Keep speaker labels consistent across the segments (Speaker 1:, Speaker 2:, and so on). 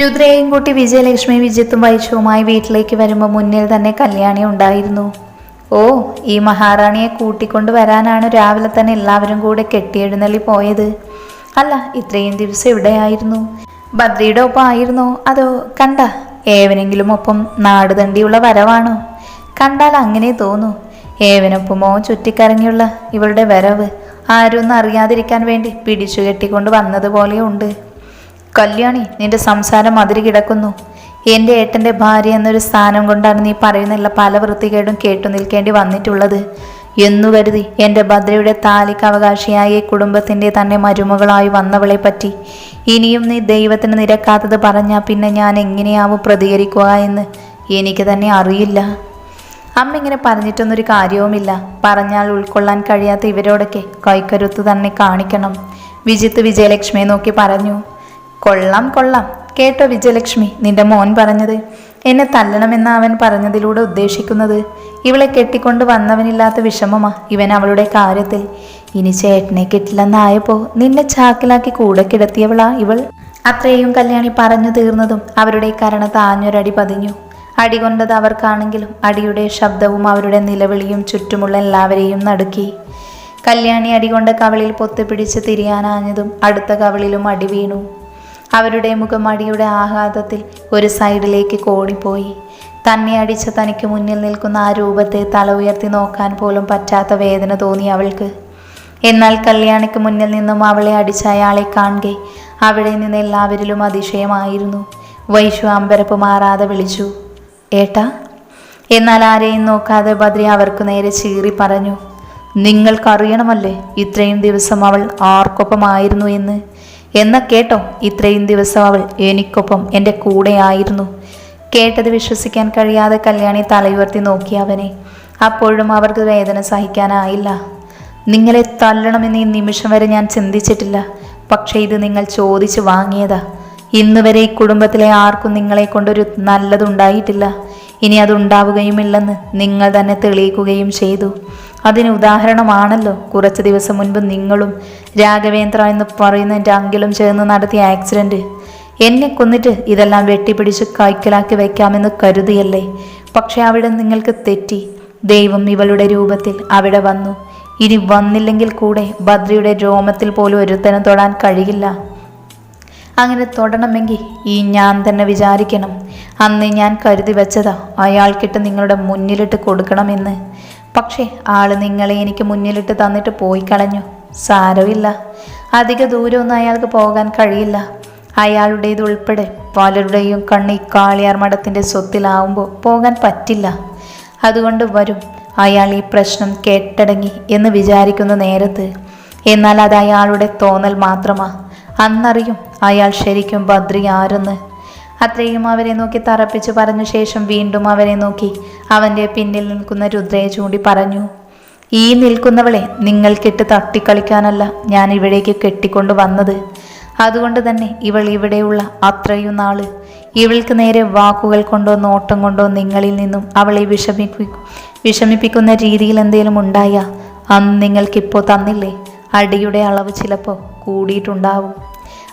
Speaker 1: രുദ്രയെയും കൂട്ടി വിജയലക്ഷ്മി വിജയത്തും വൈശവുമായി വീട്ടിലേക്ക് വരുമ്പോൾ മുന്നിൽ തന്നെ കല്യാണി ഉണ്ടായിരുന്നു. ഓ ഈ മഹാറാണിയെ കൂട്ടിക്കൊണ്ട് വരാനാണ് രാവിലെ തന്നെ എല്ലാവരും കൂടെ കെട്ടിയെഴുന്നള്ളി പോയത്. അല്ല ഇത്രയും ദിവസം ഇവിടെയായിരുന്നു ബദ്രിയുടെ ഒപ്പം ആയിരുന്നോ? അതോ കണ്ട ഏവനെങ്കിലും ഒപ്പം നാട് തണ്ടിയുള്ള വരവാണോ? കണ്ടാൽ അങ്ങനെ തോന്നൂ. ഏവനൊപ്പമോ ചുറ്റിക്കറങ്ങിയുള്ള ഇവളുടെ വരവ്? ആരും അറിയാതിരിക്കാൻ വേണ്ടി പിടിച്ചു കെട്ടിക്കൊണ്ട് വന്നതുപോലെയുണ്ട് കല്യാണി നിന്റെ സംസാരം അതിരി കിടക്കുന്നു. എന്റെ ഏട്ടന്റെ ഭാര്യ എന്നൊരു സ്ഥാനം കൊണ്ടാണ് നീ പറയുന്നില്ല പല വൃത്തികേടും കേട്ടു നിൽക്കേണ്ടി വന്നിട്ടുള്ളത്. എന്നു കരുതി എന്റെ ഭദ്രയുടെ താലിക്ക് അവകാശിയായ കുടുംബത്തിന്റെ തന്നെ മരുമകളായി വന്നവളെ പറ്റി. ഇനിയും നീ ദൈവത്തിന് നിരക്കാത്തത് പറഞ്ഞാൽ പിന്നെ ഞാൻ എങ്ങനെയാവും പ്രതികരിക്കുക എന്ന് എനിക്ക് തന്നെ അറിയില്ല. അമ്മ ഇങ്ങനെ പറഞ്ഞിട്ടൊന്നൊരു കാര്യവുമില്ല. പറഞ്ഞാൽ ഉൾക്കൊള്ളാൻ കഴിയാത്ത ഇവരോടൊക്കെ കൈക്കരുത്ത് തന്നെ കാണിക്കണം. വിജിത്ത് വിജയലക്ഷ്മിയെ നോക്കി പറഞ്ഞു. കൊള്ളാം കൊള്ളാം. കേട്ടോ വിജയലക്ഷ്മി നിന്റെ മോൻ പറഞ്ഞത്. എന്നെ തല്ലണമെന്ന് അവൻ പറഞ്ഞതിലൂടെ ഉദ്ദേശിക്കുന്നത്. ഇവളെ കെട്ടിക്കൊണ്ട് വന്നവനില്ലാത്ത വിഷമമാ ഇവൻ അവളുടെ കാര്യത്തിൽ. ഇനി ചേട്ടനെ കെട്ടില്ലെന്നായപ്പോ നിന്നെ ചാക്കിലാക്കി കൂടെ കിടത്തിയവളാ ഇവൾ. അത്രയും കല്യാണി പറഞ്ഞു തീർന്നതും അവരുടെ കരണ താഞ്ഞൊരടി പതിഞ്ഞു. അടി കൊണ്ടത് അവർക്കാണെങ്കിലും അടിയുടെ ശബ്ദവും അവരുടെ നിലവിളിയും ചുറ്റുമുള്ള എല്ലാവരെയും നടുക്കി. കല്യാണി അടി കൊണ്ട കവളിൽ പൊത്തിപ്പിടിച്ച് തിരിയാനാഞ്ഞതും അടുത്ത കവളിലും അടി വീണു. അവരുടെ മുഖമടിയുടെ ആഘാതത്തിൽ ഒരു സൈഡിലേക്ക് കോടിപ്പോയി. തന്നെ അടിച്ച തനിക്ക് മുന്നിൽ നിൽക്കുന്ന ആ രൂപത്തെ തല ഉയർത്തി നോക്കാൻ പോലും പറ്റാത്ത വേദന തോന്നി അവൾക്ക്. എന്നാൽ കല്യാണിക്ക് മുന്നിൽ നിന്നും അവളെ അടിച്ച അയാളെ കാണുകെ അവിടെ നിന്ന് എല്ലാവരിലും അതിശയമായിരുന്നു. വൈശു അമ്പരപ്പ് മാറാതെ വിളിച്ചു ഏട്ടാ? എന്നാൽ ആരെയും നോക്കാതെ ബദ്രി അവർക്ക് നേരെ ചീറി പറഞ്ഞു നിങ്ങൾക്കറിയണമല്ലേ ഇത്രയും ദിവസം അവൾ ആർക്കൊപ്പമായിരുന്നു എന്ന്? എന്ന കേട്ടോ ഇത്രയും ദിവസം അവൾ എനിക്കൊപ്പം എന്റെ കൂടെയായിരുന്നു കേട്ടത് വിശ്വസിക്കാൻ കഴിയാതെ കല്യാണി തലയുയർത്തി നോക്കി അവനെ. അപ്പോഴും അവർക്ക് വേദന സഹിക്കാനായില്ല. നിങ്ങളെ തല്ലണമെന്ന് ഈ നിമിഷം വരെ ഞാൻ ചിന്തിച്ചിട്ടില്ല. പക്ഷേ ഇത് നിങ്ങൾ ചോദിച്ചു വാങ്ങിയതാ. ഇന്നുവരെ ഈ കുടുംബത്തിലെ ആർക്കും നിങ്ങളെ കൊണ്ടൊരു നല്ലതുണ്ടായിട്ടില്ല. ഇനി അതുണ്ടാവുകയുമില്ലെന്ന് നിങ്ങൾ തന്നെ തെളിയിക്കുകയും ചെയ്തു. അതിന് ഉദാഹരണമാണല്ലോ. കുറച്ച് ദിവസം മുൻപ് നിങ്ങളും രാഘവേന്ദ്ര എന്ന് പറയുന്ന എന്റെ അങ്കിളും ചേർന്ന് നടത്തിയ ആക്സിഡന്റ് എന്നെ കൊന്നിട്ട് ഇതെല്ലാം വെട്ടിപ്പിടിച്ച് കൈക്കലാക്കി വയ്ക്കാമെന്ന് കരുതിയല്ലേ. പക്ഷെ അവിടെ നിങ്ങൾക്ക് തെറ്റി. ദൈവം ഇവളുടെ രൂപത്തിൽ അവിടെ വന്നു. ഇനി വന്നില്ലെങ്കിൽ കൂടെ ബദ്രിയുടെ രോമത്തിൽ പോലും ഒരുത്തനം തൊടാൻ കഴിയില്ല. അങ്ങനെ തൊടണമെങ്കിൽ ഈ ഞാൻ തന്നെ വിചാരിക്കണം. അന്ന് ഞാൻ കരുതി വെച്ചതാ. അയാൾക്കിട്ട് നിങ്ങളുടെ മുന്നിലിട്ട് കൊടുക്കണമെന്ന്. പക്ഷേ ആൾ നിങ്ങളെ എനിക്ക് മുന്നിലിട്ട് തന്നിട്ട് പോയി കളഞ്ഞു. സാരമില്ല. അധിക ദൂരമൊന്നും അയാൾക്ക് പോകാൻ കഴിയില്ല. അയാളുടേത് ഉൾപ്പെടെ പലരുടെയും കണ്ണ് ഇക്കാളിയാർ കാളിയാർ മഠത്തിന്റെ സ്വത്തിലാവുമ്പോൾ പോകാൻ പറ്റില്ല. അതുകൊണ്ട് വരും. അയാൾ ഈ പ്രശ്നം കേട്ടടങ്ങി എന്ന് വിചാരിക്കുന്ന നേരത്ത്. എന്നാൽ അത് അയാളുടെ തോന്നൽ മാത്രമാ. അന്നറിയും അയാൾ ശരിക്കും ബദ്രി ആരെന്ന്. അത്രയും അവരെ നോക്കി തറപ്പിച്ചു പറഞ്ഞ ശേഷം വീണ്ടും അവരെ നോക്കി അവന്റെ പിന്നിൽ നിൽക്കുന്ന രുദ്രയെ ചൂണ്ടി പറഞ്ഞു ഈ നിൽക്കുന്നവളെ നിങ്ങൾക്കിട്ട് തട്ടിക്കളിക്കാനല്ല ഞാൻ ഇവിടേക്ക് കെട്ടിക്കൊണ്ട് വന്നത്. അതുകൊണ്ട് തന്നെ ഇവൾ ഇവിടെയുള്ള അത്രയും നാൾ. ഇവൾക്ക് നേരെ വാക്കുകൾ കൊണ്ടോ നോട്ടം കൊണ്ടോ നിങ്ങളിൽ നിന്നും അവളെ വിഷമിപ്പി വിഷമിപ്പിക്കുന്ന രീതിയിൽ എന്തെങ്കിലും ഉണ്ടായ അന്ന് നിങ്ങൾക്കിപ്പോൾ തന്നില്ലേ? അടിയുടെ അളവ് ചിലപ്പോൾ കൂടിയിട്ടുണ്ടാവും.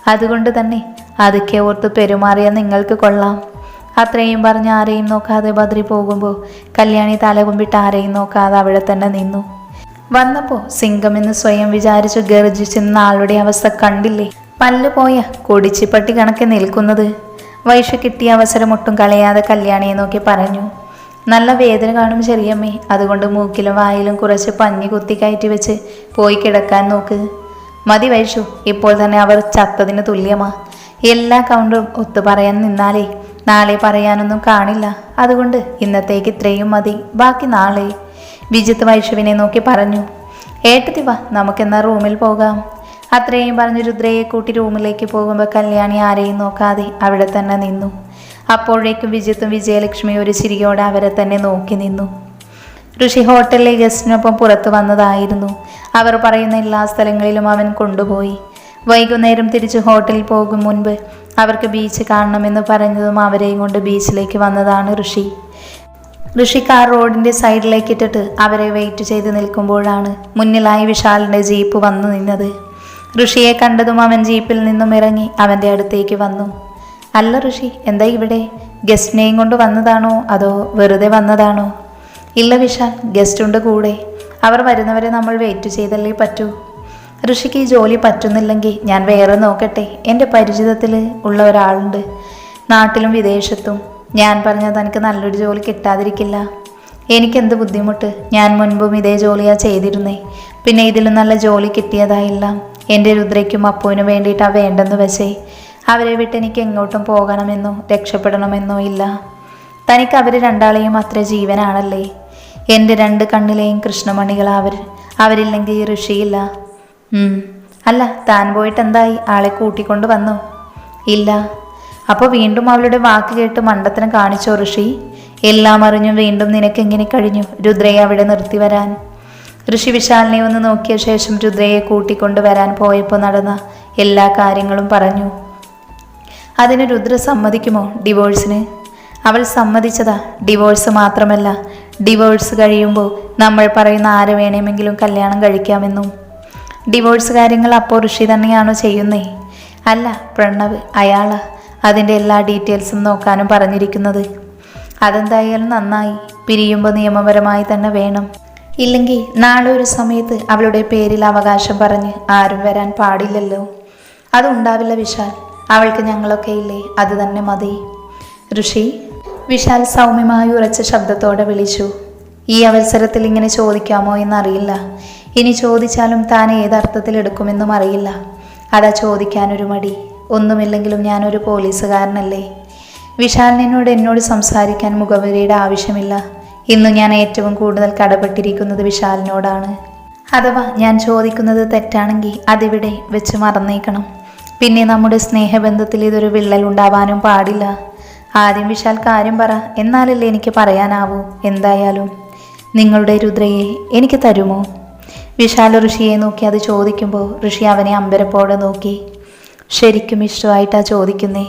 Speaker 1: അതുകൊണ്ട് തന്നെ അതൊക്കെ ഓർത്ത് പെരുമാറിയാൽ നിങ്ങൾക്ക് കൊള്ളാം. അത്രയും പറഞ്ഞ് ആരെയും നോക്കാതെ ബദ്രി പോകുമ്പോൾ കല്യാണി തലകുമ്പിട്ട് ആരെയും നോക്കാതെ അവിടെ തന്നെ നിന്നു. വന്നപ്പോൾ സിംഗമെന്ന് സ്വയം വിചാരിച്ചു ഗർജിച്ചിരുന്ന ആളുടെ അവസ്ഥ കണ്ടില്ലേ? പല്ല് പോയ കൊടിച്ചിപ്പട്ടി കണക്കെ നിൽക്കുന്നത്. വൈഷ കിട്ടിയ അവസരം ഒട്ടും കളയാതെ കല്യാണിയെ നോക്കി പറഞ്ഞു. നല്ല വേദന കാണും ചെറിയമ്മേ അതുകൊണ്ട് മൂക്കിലും വായിലും കുറച്ച് പഞ്ഞി കുത്തി കയറ്റി വെച്ച് പോയി കിടക്കാൻ നോക്ക്. മതി വൈഷു ഇപ്പോൾ തന്നെ അവർ ചത്തതിന് തുല്യമാ. എല്ലാ കൗണ്ടും ഒത്തു പറയാൻ നിന്നാലേ നാളെ പറയാനൊന്നും കാണില്ല. അതുകൊണ്ട് ഇന്നത്തേക്ക് ഇത്രയും മതി. ബാക്കി നാളെ. വിജിത്ത് വൈഷുവിനെ നോക്കി പറഞ്ഞു. ഏട്ടത്തി വാ നമുക്കെന്നാ റൂമിൽ പോകാം. അത്രയും പറഞ്ഞ് രുദ്രയെ കൂട്ടി റൂമിലേക്ക് പോകുമ്പോൾ കല്യാണി ആരെയും നോക്കാതെ അവിടെ തന്നെ നിന്നു. അപ്പോഴേക്കും വിജിത്തും വിജയലക്ഷ്മിയും ഒരു ചിരിയോടെ അവരെ തന്നെ നോക്കി നിന്നു. ഋഷി ഹോട്ടലിലെ ഗസ്റ്റിനൊപ്പം പുറത്തു വന്നതായിരുന്നു. അവർ പറയുന്ന എല്ലാ സ്ഥലങ്ങളിലും അവൻ കൊണ്ടുപോയി. വൈകുന്നേരം തിരിച്ച് ഹോട്ടലിൽ പോകും മുൻപ് അവർക്ക് ബീച്ച് കാണണമെന്ന് പറഞ്ഞതും അവരെയും കൊണ്ട് ബീച്ചിലേക്ക് വന്നതാണ് ഋഷി. ഋഷി കാർ റോഡിന്റെ സൈഡിലേക്ക് ഇട്ടിട്ട് അവരെ വെയിറ്റ് ചെയ്ത് നിൽക്കുമ്പോഴാണ് മുന്നിലായി വിശാലിന്റെ ജീപ്പ് വന്നു നിന്നത്. ഋഷിയെ കണ്ടതും അവൻ ജീപ്പിൽ നിന്നും ഇറങ്ങി അവന്റെ അടുത്തേക്ക് വന്നു. അല്ല ഋഷി എന്താ ഇവിടെ? ഗസ്റ്റിനെയും കൊണ്ട് വന്നതാണോ? അതോ വെറുതെ വന്നതാണോ? ഇല്ല വിശാൽ ഗസ്റ്റ് ഉണ്ട് കൂടെ. അവർ വരുന്നവരെ നമ്മൾ വെയിറ്റ് ചെയ്തല്ലേ പറ്റൂ. ഋഷിക്ക് ഈ ജോലി പറ്റുന്നില്ലെങ്കിൽ ഞാൻ വേറെ നോക്കട്ടെ. എന്റെ പരിചിതത്തിൽ ഉള്ള ഒരാളുണ്ട്. നാട്ടിലും വിദേശത്തും. ഞാൻ പറഞ്ഞാൽ തനിക്ക് നല്ലൊരു ജോലി കിട്ടാതിരിക്കില്ല. എനിക്കെന്ത് ബുദ്ധിമുട്ട്? ഞാൻ മുൻപും ഇതേ ജോലിയാണ് ചെയ്തിരുന്നേ. പിന്നെ ഇതിലും നല്ല ജോലി കിട്ടിയതായില്ല. എന്റെ രുദ്രയ്ക്കും അപ്പുവിനും വേണ്ടിയിട്ടാണ് വേണ്ടെന്ന് വെച്ചേ. അവരെ വിട്ട് എനിക്ക് എങ്ങോട്ടും പോകണമെന്നോ രക്ഷപ്പെടണമെന്നോ ഇല്ല. തനിക്ക് അവർ രണ്ടാളെയും അത്ര ജീവനാണല്ലേ? എന്റെ രണ്ട് കണ്ണിലെയും കൃഷ്ണമണികൾ അവർ. അവരില്ലെങ്കിൽ ഋഷിയില്ല. അല്ല താൻ പോയിട്ട് എന്തായി ആളെ കൂട്ടിക്കൊണ്ട് വന്നു? ഇല്ല. അപ്പോൾ വീണ്ടും അവളുടെ വാക്ക് കേട്ട് മണ്ടത്തിന് കാണിച്ചോ ഋഷി? എല്ലാം അറിഞ്ഞും വീണ്ടും നിനക്ക് എങ്ങനെ കഴിഞ്ഞു രുദ്രയെ അവിടെ നിർത്തി വരാൻ? ഋഷി വിശാലിനെ ഒന്ന് നോക്കിയ ശേഷം രുദ്രയെ കൂട്ടിക്കൊണ്ട് വരാൻ പോയപ്പോൾ നടന്ന എല്ലാ കാര്യങ്ങളും പറഞ്ഞു. അതിന് രുദ്ര സമ്മതിക്കുമോ ഡിവോഴ്സിന്? അവൾ സമ്മതിച്ചതാ. ഡിവോഴ്സ് മാത്രമല്ല ഡിവോഴ്സ് കഴിയുമ്പോൾ നമ്മൾ പറയുന്ന ആരെ വേണമെങ്കിലും കല്യാണം കഴിക്കാമെന്നും. ഡിവോഴ്സ് കാര്യങ്ങൾ അപ്പോൾ ഋഷി തന്നെയാണോ ചെയ്യുന്നേ? അല്ല പ്രണവ് അയാളാ അതിന്റെ എല്ലാ ഡീറ്റെയിൽസും നോക്കാനും പറഞ്ഞിരിക്കുന്നത്. അതെന്തായാലും നന്നായി. പിരിയുമ്പോൾ നിയമപരമായി തന്നെ വേണം. ഇല്ലെങ്കിൽ നാളെ ഒരു സമയത്ത് അവളുടെ പേരിൽ അവകാശം പറഞ്ഞ് ആരും വരാൻ പാടില്ലല്ലോ. അതുണ്ടാവില്ല വിശാൽ. അവൾക്ക് ഞങ്ങളൊക്കെ ഇല്ലേ? അത് തന്നെ മതി. ഋഷി വിശാൽ സൗമ്യമായി ഉറച്ച ശബ്ദത്തോടെ വിളിച്ചു. ഈ അവസരത്തിൽ ഇങ്ങനെ ചോദിക്കാമോ എന്നറിയില്ല. ഇനി ചോദിച്ചാലും താൻ ഏതർത്ഥത്തിൽ എടുക്കുമെന്നും അറിയില്ല. അതാ ചോദിക്കാനൊരു മടി. ഒന്നുമില്ലെങ്കിലും ഞാനൊരു പോലീസുകാരനല്ലേ? വിശാലിനോട് എന്നോട് സംസാരിക്കാൻ മുഖവരിയുടെ ആവശ്യമില്ല. ഇന്ന് ഞാൻ ഏറ്റവും കൂടുതൽ കടപ്പെട്ടിരിക്കുന്നത് വിശാലിനോടാണ്. അഥവാ ഞാൻ ചോദിക്കുന്നത് തെറ്റാണെങ്കിൽ അതിവിടെ വെച്ച് മറന്നേക്കണം. പിന്നെ നമ്മുടെ സ്നേഹബന്ധത്തിൽ ഇതൊരു വിള്ളൽ ഉണ്ടാവാനും പാടില്ല. ആദ്യം വിശാൽ കാര്യം പറ. എന്നാലല്ലേ എനിക്ക് പറയാനാവൂ. എന്തായാലും നിങ്ങളുടെ രുദ്രയെ എനിക്ക് തരുമോ? വിശാൽ ഋഷിയെ നോക്കി അത് ചോദിക്കുമ്പോൾ ഋഷി അവനെ അമ്പരപ്പോടെ നോക്കി. ശരിക്കും ഇഷ്ടമായിട്ടാ ചോദിക്കുന്നേ.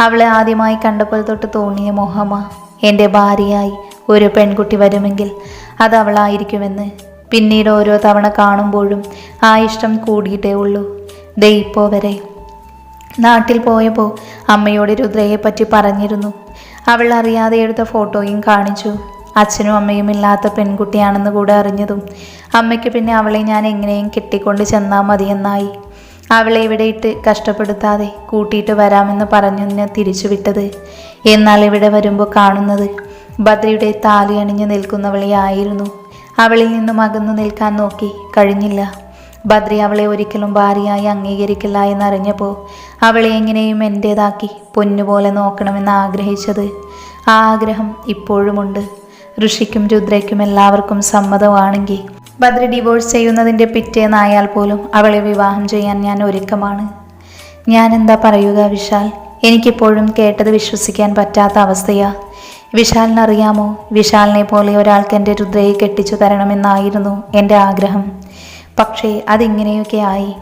Speaker 1: അവളെ ആദ്യമായി കണ്ടപ്പോൾ തൊട്ട് തോന്നിയ മൊഹമ്മ എന്റെ ഭാര്യയായി ഒരു പെൺകുട്ടി വരുമെങ്കിൽ അത് അവളായിരിക്കുമെന്ന്. പിന്നീട് ഓരോ തവണ കാണുമ്പോഴും ആ ഇഷ്ടം കൂടിയിട്ടേ ഉള്ളൂ. ദേ ഇപ്പോൾ വരെ. നാട്ടിൽ പോയപ്പോൾ അമ്മയോട് രുദ്രയെപ്പറ്റി പറഞ്ഞിരുന്നു. അവൾ അറിയാതെ എടുത്ത ഫോട്ടോയും കാണിച്ചു. അച്ഛനും അമ്മയും ഇല്ലാത്ത പെൺകുട്ടിയാണെന്ന് കൂടെ അറിഞ്ഞതും അമ്മയ്ക്ക് പിന്നെ അവളെ ഞാൻ എങ്ങനെയും കെട്ടിക്കൊണ്ട് ചെന്നാൽ മതിയെന്നായി അവളെ ഇവിടെ ഇട്ട് കഷ്ടപ്പെടുത്താതെ കൂട്ടിയിട്ട് വരാമെന്ന് പറഞ്ഞു എന്നെ തിരിച്ചു വിട്ടത്. എന്നാൽ ഇവിടെ വരുമ്പോൾ കാണുന്നത് ഭദ്രയുടെ താലി അണിഞ്ഞു നിൽക്കുന്നവളെയായിരുന്നു അവളിൽ നിന്നും അകന്നു നിൽക്കാൻ നോക്കി കഴിഞ്ഞില്ല. ബദ്രി അവളെ ഒരിക്കലും ഭാര്യയായി അംഗീകരിക്കില്ല എന്നറിഞ്ഞപ്പോൾ അവളെ എങ്ങനെയും എന്റേതാക്കി പൊന്നുപോലെ നോക്കണമെന്ന് ആഗ്രഹിച്ചത്. ആ ആഗ്രഹം ഇപ്പോഴുമുണ്ട്. ഋഷിക്കും രുദ്രയ്ക്കും എല്ലാവർക്കും സമ്മതമാണെങ്കിൽ ബദ്രി ഡിവോഴ്സ് ചെയ്യുന്നതിന്റെ പിറ്റേന്നായാൽ പോലും അവളെ വിവാഹം ചെയ്യാൻ ഞാൻ ഒരുക്കമാണ്. ഞാൻ എന്താ പറയുക വിശാൽ? എനിക്കിപ്പോഴും കേട്ടത് വിശ്വസിക്കാൻ പറ്റാത്ത അവസ്ഥയാ. വിശാലിനറിയാമോ? വിശാലിനെ പോലെ ഒരാൾക്ക് എന്റെ രുദ്രയെ കെട്ടിച്ചു തരണമെന്നായിരുന്നു എന്റെ ആഗ്രഹം. പക്ഷേ അതിങ്ങനെയൊക്കെ ആയി.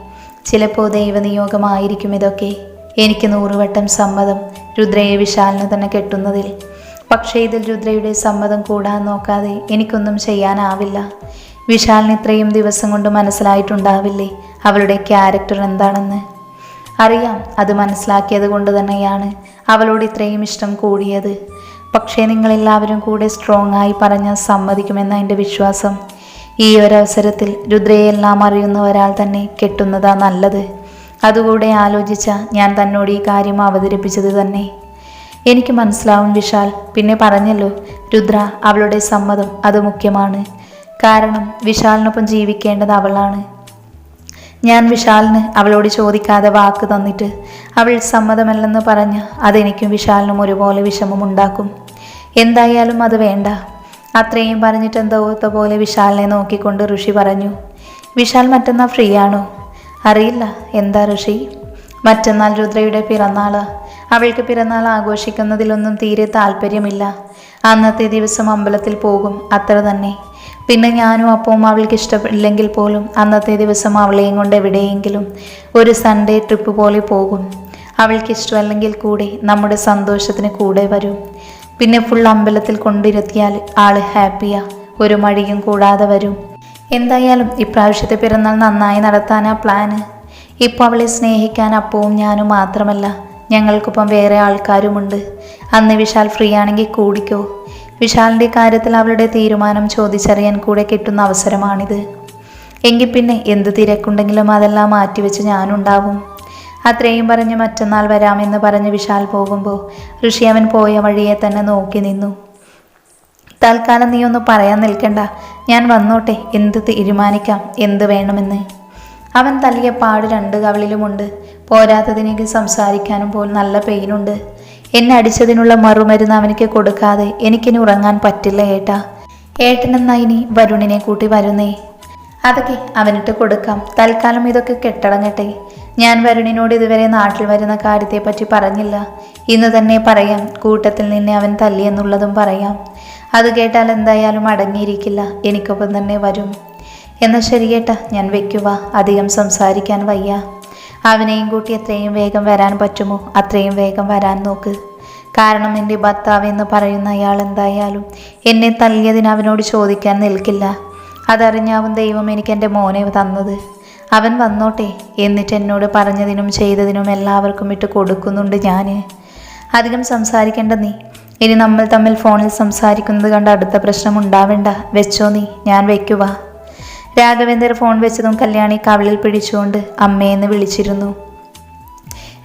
Speaker 1: ചിലപ്പോൾ ദൈവനിയോഗമായിരിക്കും ഇതൊക്കെ. എനിക്ക് നൂറുവട്ടം സമ്മതം രുദ്രയെ വിശാലിന് തന്നെ കെട്ടുന്നതിൽ. പക്ഷേ ഇതിൽ രുദ്രയുടെ സമ്മതം കൂടാൻ നോക്കാതെ എനിക്കൊന്നും ചെയ്യാനാവില്ല. വിശാലിന് ഇത്രയും ദിവസം കൊണ്ട് മനസ്സിലായിട്ടുണ്ടാവില്ലേ അവളുടെ ക്യാരക്ടർ എന്താണെന്ന്? അറിയാം അത് മനസ്സിലാക്കിയത് കൊണ്ട് തന്നെയാണ് അവളോട് ഇത്രയും ഇഷ്ടം കൂടിയത്. പക്ഷേ നിങ്ങളെല്ലാവരും കൂടെ സ്ട്രോങ് ആയി പറഞ്ഞ് സമ്മതിക്കുമെന്ന എന്റെ വിശ്വാസം. ഈ ഒരവസരത്തിൽ രുദ്രയെല്ലാം അറിയുന്ന ഒരാൾ തന്നെ കെട്ടുന്നതാ നല്ലത്. അതുകൂടെ ആലോചിച്ച ഞാൻ തന്നോട് ഈ കാര്യം അവതരിപ്പിച്ചത് തന്നെ. എനിക്ക് മനസ്സിലാവും വിശാൽ പിന്നെ പറഞ്ഞല്ലോ രുദ്ര അവളുടെ സമ്മതം അത് മുഖ്യമാണ്. കാരണം വിശാലിനൊപ്പം ജീവിക്കേണ്ടത് അവളാണ്. ഞാൻ വിശാലിന് അവളോട് ചോദിക്കാതെ വാക്ക് തന്നിട്ട് അവൾ സമ്മതമല്ലെന്ന് പറഞ്ഞ് അതെനിക്കും വിശാലിനും ഒരുപോലെ വിഷമമുണ്ടാക്കും. എന്തായാലും അത് വേണ്ട. അത്രയും പറഞ്ഞിട്ട് എന്തോത്ത പോലെ വിശാലിനെ നോക്കിക്കൊണ്ട് ഋഷി പറഞ്ഞു വിശാൽ മറ്റന്നാൾ ഫ്രീ ആണോ അറിയില്ല. എന്താ ഋഷി? മറ്റന്നാൾ രുദ്രയുടെ പിറന്നാൾ അവൾക്ക് പിറന്നാൾ ആഘോഷിക്കുന്നതിലൊന്നും തീരെ താല്പര്യമില്ല. അന്നത്തെ ദിവസം അമ്പലത്തിൽ പോകും. അത്ര തന്നെ. പിന്നെ ഞാനും അപ്പവും അവൾക്ക് ഇഷ്ടമില്ലെങ്കിൽ പോലും അന്നത്തെ ദിവസം അവളെയും കൊണ്ട് എവിടെയെങ്കിലും ഒരു സൺഡേ ട്രിപ്പ് പോലെ പോകും. അവൾക്ക് ഇഷ്ടമല്ലെങ്കിൽ കൂടെ നമ്മുടെ സന്തോഷത്തിന് കൂടെ വരും. പിന്നെ ഫുൾ അമ്പലത്തിൽ കൊണ്ടിരുത്തിയാൽ ആൾ ഹാപ്പിയാ ഒരു മടിയും കൂടാതെ വരും. എന്തായാലും ഇപ്രാവശ്യത്തെ പിറന്നാൾ നന്നായി നടത്താനാ പ്ലാന് ഇപ്പോൾ അവളെ സ്നേഹിക്കാൻ അപ്പവും ഞാനും മാത്രമല്ല ഞങ്ങൾക്കൊപ്പം വേറെ ആൾക്കാരുമുണ്ട്. അന്ന് വിശാൽ ഫ്രീ ആണെങ്കിൽ കൂടിക്കോ? വിശാലിന്റെ കാര്യത്തിൽ അവളുടെ തീരുമാനം ചോദിച്ചറിയാൻ കൂടെ കിട്ടുന്ന അവസരമാണിത്. എങ്കിൽ പിന്നെ എന്ത് തിരക്കുണ്ടെങ്കിലും അതെല്ലാം മാറ്റിവെച്ച് ഞാനുണ്ടാവും. അത്രയും പറഞ്ഞ് മറ്റന്നാൾ വരാമെന്ന് പറഞ്ഞ് വിശാൽ പോകുമ്പോൾ ഋഷി അവൻ പോയ വഴിയെ തന്നെ നോക്കി നിന്നു. തൽക്കാലം നീ ഒന്ന് പറയാൻ നിൽക്കണ്ട. ഞാൻ വന്നോട്ടെ. എന്ത് തീരുമാനിക്കാം? എന്ത് വേണമെന്ന്. അവൻ തല്ലിയ പാട് രണ്ട് കവളിലുമുണ്ട്. പോരാത്തതിനേക്ക് സംസാരിക്കാനും പോലും നല്ല പെയിനുണ്ട്. എന്നെ അടിച്ചതിനുള്ള മറുമരുന്ന് അവനിക്ക് കൊടുക്കാതെ എനിക്കിനി ഉറങ്ങാൻ പറ്റില്ല ഏട്ടാ. ഏട്ടനെന്നാ ഇനി വരുണിനെ കൂട്ടി വരുന്നേ? അതൊക്കെ അവനിട്ട് കൊടുക്കാം. തൽക്കാലം ഇതൊക്കെ കെട്ടടങ്ങട്ടെ. ഞാൻ വരുണിനോട് ഇതുവരെ നാട്ടിൽ വരുന്ന കാര്യത്തെപ്പറ്റി പറഞ്ഞില്ല. ഇന്ന് തന്നെ പറയാം കൂട്ടത്തിൽ നിന്നെ അവൻ തല്ലിയെന്നുള്ളതും പറയാം. അത് കേട്ടാൽ എന്തായാലും അടങ്ങിയിരിക്കില്ല. എനിക്കൊപ്പം തന്നെ വരും. എന്നാൽ ശരിയേട്ടാ ഞാൻ വെക്കുക അധികം സംസാരിക്കാൻ വയ്യ. അവനെയും കൂട്ടി എത്രയും വേഗം വരാൻ പറ്റുമോ? അത്രയും വേഗം വരാൻ നോക്ക്. കാരണം എന്റെ ഭർത്താവ് എന്ന് പറയുന്ന അയാൾ എന്തായാലും എന്നെ തല്ലിയതിന് അവനോട് ചോദിക്കാൻ നിൽക്കില്ല. അതറിഞ്ഞാവും ദൈവം എനിക്ക് എന്റെ മോനെ തന്നത്. അവൻ വന്നോട്ടെ എന്നിട്ട് എന്നോട് പറഞ്ഞതിനും ചെയ്തതിനും എല്ലാവർക്കും ഇട്ട് കൊടുക്കുന്നുണ്ട് ഞാൻ അധികം സംസാരിക്കേണ്ട നീ. ഇനി നമ്മൾ തമ്മിൽ ഫോണിൽ സംസാരിക്കുന്നത് കണ്ട് അടുത്ത പ്രശ്നം ഉണ്ടാവേണ്ട. വെച്ചോ നീ. ഞാൻ വെക്കുക രാഘവേന്ദ്രർ ഫോൺ വെച്ചതും കല്യാണി കവിളിൽ പിടിച്ചുകൊണ്ട് അമ്മയെന്ന് വിളിച്ചിരുന്നു.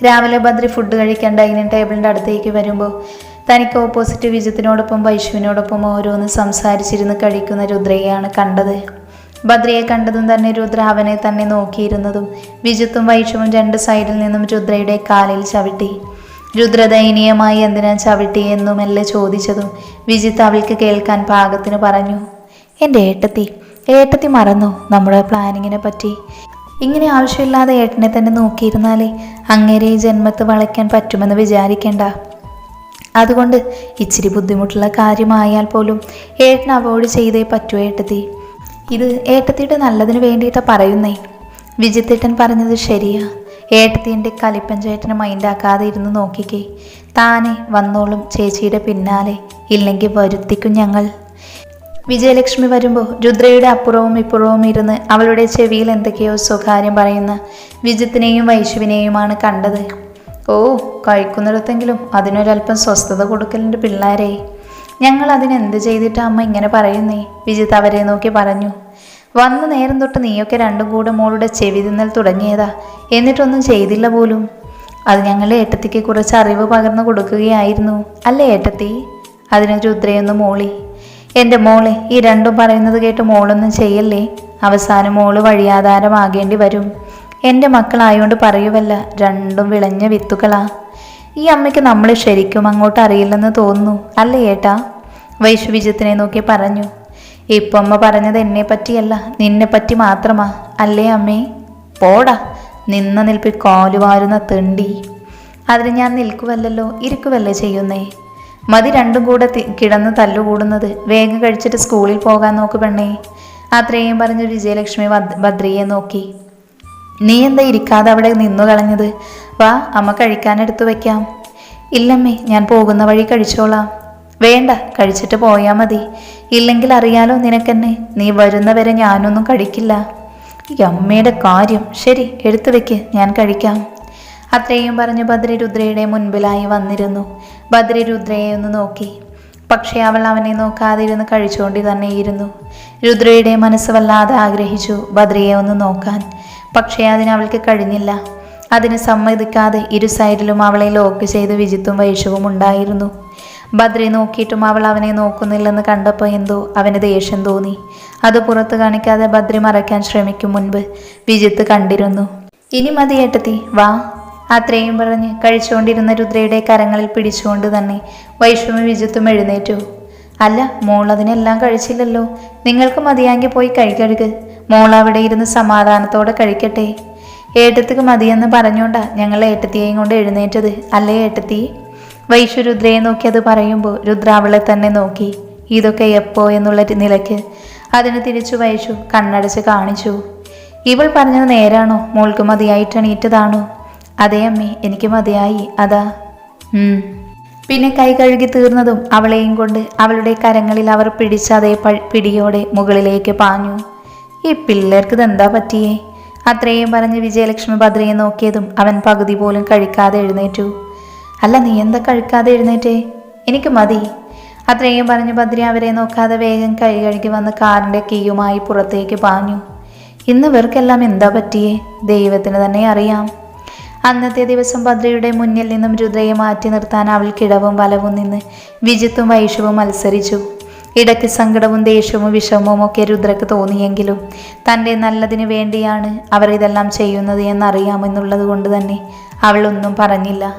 Speaker 1: രാവിലെ ബദ്രി ഫുഡ് കഴിക്കാൻ ഡൈനിങ് ടേബിളിന്റെ അടുത്തേക്ക് വരുമ്പോൾ തനിക്ക് ഓപ്പോസിറ്റ് വിജിത്തിനോടൊപ്പം വൈശുവിനോടൊപ്പം ഓരോന്ന് സംസാരിച്ചിരുന്ന് കഴിക്കുന്ന രുദ്രയെയാണ് കണ്ടത്. ബദ്രിയെ കണ്ടതും തന്നെ രുദ്ര അവനെ തന്നെ നോക്കിയിരുന്നതും വിജിത്തും വൈഷവും രണ്ട് സൈഡിൽ നിന്നും രുദ്രയുടെ കാലിൽ ചവിട്ടി. രുദ്ര ദയനീയമായി എന്തിനാ ചവിട്ടി എന്നും മെല്ലെ ചോദിച്ചതും വിജിത്ത് അവൾക്ക് കേൾക്കാൻ പാകത്തിന് പറഞ്ഞു എന്റെ ഏട്ടത്തി ഏട്ടത്തി മറന്നു നമ്മുടെ പ്ലാനിങ്ങിനെ പറ്റി? ഇങ്ങനെ ആവശ്യമില്ലാതെ ഏട്ടനെ തന്നെ നോക്കിയിരുന്നാലേ അങ്ങേരെ ഈ ജന്മത്ത് വളയ്ക്കാൻ പറ്റുമെന്ന് വിചാരിക്കേണ്ട. അതുകൊണ്ട് ഇച്ചിരി ബുദ്ധിമുട്ടുള്ള കാര്യമായാൽ പോലും ഏട്ടൻ അവോയ്ഡ് ചെയ്തേ പറ്റൂ ഏട്ടത്തി. ഇത് ഏട്ടത്തിയുടെ നല്ലതിന് വേണ്ടിയിട്ടാ പറയുന്നേ. വിജിത്തേട്ടൻ പറഞ്ഞത് ശരിയാ. ഏട്ടത്തിന്റെ കലിപ്പഞ്ചേട്ടനെ മൈൻഡാക്കാതെ ഇരുന്ന് നോക്കിക്കേ. താനെ വന്നോളും ചേച്ചിയുടെ പിന്നാലെ. ഇല്ലെങ്കിൽ വരുത്തിക്കും ഞങ്ങൾ. വിജയലക്ഷ്മി വരുമ്പോൾ രുദ്രയുടെ അപ്പുറവും ഇപ്പുറവും ഇരുന്ന് അവളുടെ ചെവിയിൽ എന്തൊക്കെയോ സ്വകാര്യം പറയുന്ന വിജിത്തിനെയും വൈശുവിനെയുമാണ് കണ്ടത്. ഓ കഴിക്കുന്നിടത്തെങ്കിലും അതിനൊരല്പം സ്വസ്ഥത കൊടുക്കലിന്റെ പിള്ളേരെ. ഞങ്ങൾ അതിനെന്ത് ചെയ്തിട്ട് അമ്മ ഇങ്ങനെ പറയുന്നേ? വിജിത്ത് അവരെ നോക്കി പറഞ്ഞു. വന്ന് നേരം തൊട്ട് നീയൊക്കെ രണ്ടും കൂടെ മോളുടെ ചെവി തിന്നൽ തുടങ്ങിയതാ. എന്നിട്ടൊന്നും ചെയ്തില്ല പോലും. അത് ഞങ്ങൾ ഏട്ടത്തിക്ക് കുറച്ച് അറിവ് പകർന്നു കൊടുക്കുകയായിരുന്നു. അല്ലേ ഏട്ടത്തി? അതിന് രുദ്രയൊന്ന് മോളി. എന്റെ മോളെ ഈ രണ്ടും പറയുന്നത് കേട്ട് മോളൊന്നും ചെയ്യല്ലേ? അവസാനം മോൾ വഴിയാധാരമാകേണ്ടി വരും. എന്റെ മക്കളായോണ്ട് പറയുവല്ല രണ്ടും വിളഞ്ഞ വിത്തുകളാ. ഈ അമ്മയ്ക്ക് നമ്മൾ ശരിക്കും അങ്ങോട്ട് അറിയില്ലെന്ന് തോന്നുന്നു അല്ലേ ഏട്ടാ? വൈശു വിജയത്തിനെ നോക്കി പറഞ്ഞു. ഇപ്പം അമ്മ പറഞ്ഞത് എന്നെ പറ്റിയല്ല നിന്നെ പറ്റി മാത്രമാ അല്ലേ അമ്മേ? പോടാ നിന്ന നിൽപ്പിൽ കോലുവാരുന്ന തെണ്ടി. അതിന് ഞാൻ നിൽക്കുവല്ലോ ഇരിക്കുവല്ലേ ചെയ്യുന്നേ? മതി രണ്ടും കൂടെ കിടന്ന് തല്ലുകൂടുന്നത്. വേഗം കഴിച്ചിട്ട് സ്കൂളിൽ പോകാൻ നോക്ക് പെണ്ണേ. അത്രയും പറഞ്ഞു വിജയലക്ഷ്മി ഭദ്രിയെ നോക്കി. നീ എന്താ ഇരിക്കാതെ അവിടെ നിന്നു കളഞ്ഞത്? വാ അമ്മ കഴിക്കാനെടുത്തു വെക്കാം. ഇല്ലമ്മേ ഞാൻ പോകുന്ന വഴി കഴിച്ചോളാം. വേണ്ട കഴിച്ചിട്ട് പോയാൽ മതി. ഇല്ലെങ്കിൽ അറിയാലോ നിനക്കെന്നെ. നീ വരുന്നവരെ ഞാനൊന്നും കഴിക്കില്ല. ഈ അമ്മയുടെ കാര്യം. ശരി എടുത്തു വെക്ക്. ഞാൻ കഴിക്കാം. അത്രയും പറഞ്ഞ് ബദ്രി രുദ്രയുടെ മുൻപിലായി വന്നിരുന്നു. ബദ്രി രുദ്രയെ ഒന്ന് നോക്കി. പക്ഷേ അവൾ അവനെ നോക്കാതെ ഇരുന്ന് കഴിച്ചുകൊണ്ട് തന്നെയിരുന്നു. രുദ്രയുടെ മനസ്സ് വല്ലാതെ ആഗ്രഹിച്ചു ബദ്രിയെ ഒന്ന് നോക്കാൻ. പക്ഷേ അതിന് അവൾക്ക് കഴിഞ്ഞില്ല. അതിന് സമ്മതിക്കാതെ ഇരു സൈഡിലും അവളെ ലോക്ക് ചെയ്ത് വിജിത്തും വൈഷവും ഉണ്ടായിരുന്നു. ബദ്രി നോക്കിയിട്ടും അവൾ അവനെ നോക്കുന്നില്ലെന്ന് കണ്ടപ്പോൾ എന്തോ അവന് ദേഷ്യം തോന്നി. അത് പുറത്ത് കാണിക്കാതെ ബദ്രി മറയ്ക്കാൻ ശ്രമിക്കും മുൻപ് വിജിത്ത് കണ്ടിരുന്നു. ഇനി മതി ഏട്ടത്തി വാ. അത്രയും പറഞ്ഞ് കഴിച്ചുകൊണ്ടിരുന്ന രുദ്രയുടെ കരങ്ങളിൽ പിടിച്ചുകൊണ്ട് തന്നെ വൈഷ്ണവി വിജിത്തും എഴുന്നേറ്റു. അല്ല മോൾ അതിനെല്ലാം കഴിച്ചില്ലല്ലോ. നിങ്ങൾക്ക് മതിയാങ്കി പോയി കഴിക്കഴുക് മോൾ അവിടെ ഇരുന്ന് സമാധാനത്തോടെ കഴിക്കട്ടെ. ഏട്ടത്തിക്ക് മതിയെന്ന് പറഞ്ഞോണ്ടാ ഞങ്ങൾ ഏട്ടത്തിയെയും കൊണ്ട് എഴുന്നേറ്റത്. അല്ലേ ഏട്ടത്തി? വൈഷു രുദ്രയെ നോക്കി അത് പറയുമ്പോൾ രുദ്ര അവളെ തന്നെ നോക്കി. ഇതൊക്കെ എപ്പോ എന്നുള്ള നിലയ്ക്ക്. അതിന് തിരിച്ചു വൈഷു കണ്ണടച്ച് കാണിച്ചു. ഇവൾ പറഞ്ഞത് നേരാണോ? മോൾക്ക് മതിയായിട്ട് എണീറ്റതാണോ? അതെ അമ്മേ എനിക്ക് മതിയായി. അതാ. പിന്നെ കൈ കഴുകി തീർന്നതും അവളെയും കൊണ്ട് അവളുടെ കരങ്ങളിൽ അവർ പിടിച്ച അതേ പിടിയോടെ മുകളിലേക്ക് പാഞ്ഞു. ഈ പിള്ളേർക്ക് ഇതെന്താ പറ്റിയേ? അത്രയും പറഞ്ഞ് വിജയലക്ഷ്മി ഭദ്രയെ നോക്കിയതും അവൻ പകുതി പോലും കഴിക്കാതെ എഴുന്നേറ്റു. അല്ല നീ എന്താ കഴിക്കാതെ എഴുന്നേറ്റേ? എനിക്ക് മതി. അത്രയും പറഞ്ഞ് ഭദ്ര അവരെ നോക്കാതെ വേഗം കൈ കഴുകി വന്ന് കാറിന്റെ കീയുമായി പുറത്തേക്ക് പാഞ്ഞു. ഇന്ന് ഇവർക്കെല്ലാം എന്താ പറ്റിയേ? ദൈവത്തിന് തന്നെ അറിയാം. അന്നത്തെ ദിവസം ഭദ്രയുടെ മുന്നിൽ നിന്നും രുദ്രയെ മാറ്റി നിർത്താൻ കിടവും വലവും നിന്ന് വിജിത്തും വൈഷവും മത്സരിച്ചു. ഇടയ്ക്ക് സങ്കടവും ദേഷ്യവും വിഷമവും ഒക്കെ രുദ്രക്ക് തോന്നിയെങ്കിലും തന്റെ നല്ലതിന് വേണ്ടിയാണ് അവർ ഇതെല്ലാം ചെയ്യുന്നത് എന്നറിയാമെന്നുള്ളത് കൊണ്ട് തന്നെ അവളൊന്നും പറഞ്ഞില്ല.